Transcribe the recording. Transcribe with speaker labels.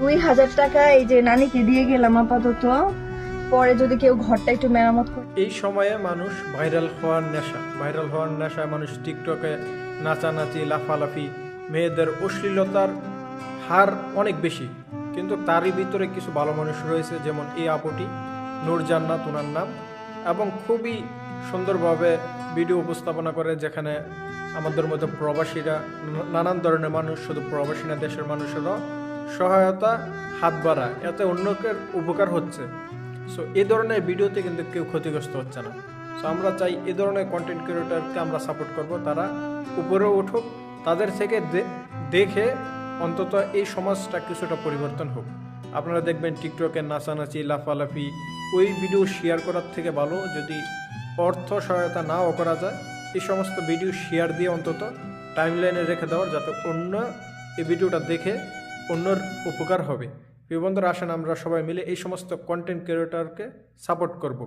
Speaker 1: দুই হাজার টাকা এই যে নানিকে দিয়ে গেলাম আপাতত। পরে যদি কেউ ঘরটা একটু মেরামত করে।
Speaker 2: এই সময়ে মানুষ ভাইরাল হওয়ার নেশা, ভাইরাল হওয়ার নেশায় মানুষ টিকটকে নাচানাচি, লাফালাফি, মেয়েদের অশ্লীলতার হার অনেক বেশি। কিন্তু তারই ভিতরে কিছু ভালো মানুষ রয়েছে, যেমন এই আপুটি নূরজান্নাত ওনার নাম এবং খুবই সুন্দরভাবে ভিডিও উপস্থাপনা করে, যেখানে আমাদের মধ্যে প্রবাসীরা, নানান ধরনের মানুষ, শুধু প্রবাসী না, দেশের মানুষেরও সহায়তা হাত বাড়া এতে অন্যকের উপকার হচ্ছে। সো এই ধরনের ভিডিওতে কিন্তু কেউ ক্ষতিগ্রস্ত হচ্ছে না। সো আমরা চাই এ ধরনের কন্টেন্ট ক্রিয়েটরকে আমরা সাপোর্ট করব, তারা উপরে উঠুক, তাদের থেকে দেখে অন্তত এই সমাজটা কিছুটা পরিবর্তন হোক। আপনারা দেখবেন টিকটকে নাচানাচি, লাফালাফি, ওই ভিডিও শেয়ার করার থেকে ভালো, যদি অর্থ সহায়তা নাও করা যায়, এই সমস্ত ভিডিও শেয়ার দিয়ে অন্তত টাইমলাইনে রেখে দেওয়ার, যাতে অন্য এই ভিডিওটা দেখে অন্যর উপকার হবে। প্রিয় বন্ধুরা, আসেন আমরা সবাই মিলে এই সমস্ত কন্টেন্ট ক্রিয়েটরকে সাপোর্ট করব।